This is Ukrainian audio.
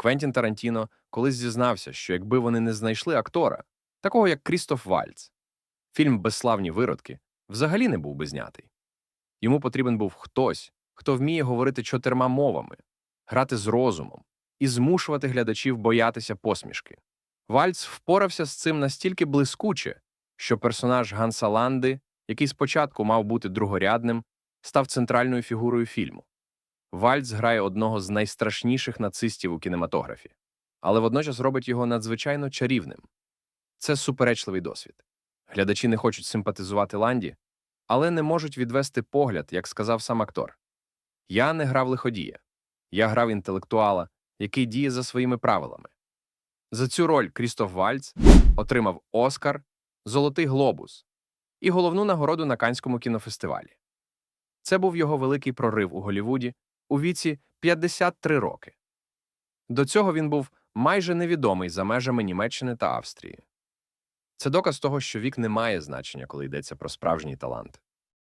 Квентін Тарантіно колись зізнався, що якби вони не знайшли актора, такого як Крістоф Вальц, фільм Безславні виродки взагалі не був би знятий. Йому потрібен був хтось, хто вміє говорити чотирма мовами, грати з розумом і змушувати глядачів боятися посмішки. Вальц впорався з цим настільки блискуче, що персонаж Ганса Ланди, який спочатку мав бути другорядним, став центральною фігурою фільму. Вальц грає одного з найстрашніших нацистів у кінематографі, але водночас робить його надзвичайно чарівним. Це суперечливий досвід. Глядачі не хочуть симпатизувати Ланді, але не можуть відвести погляд, як сказав сам актор. Я не грав лиходія, я грав інтелектуала, який діє за своїми правилами. За цю роль Крістоф Вальц отримав Оскар, Золотий глобус і головну нагороду на Канському кінофестивалі. Це був його великий прорив у Голлівуді у віці 53 роки. До цього він був майже невідомий за межами Німеччини та Австрії. Це доказ того, що вік не має значення, коли йдеться про справжній талант.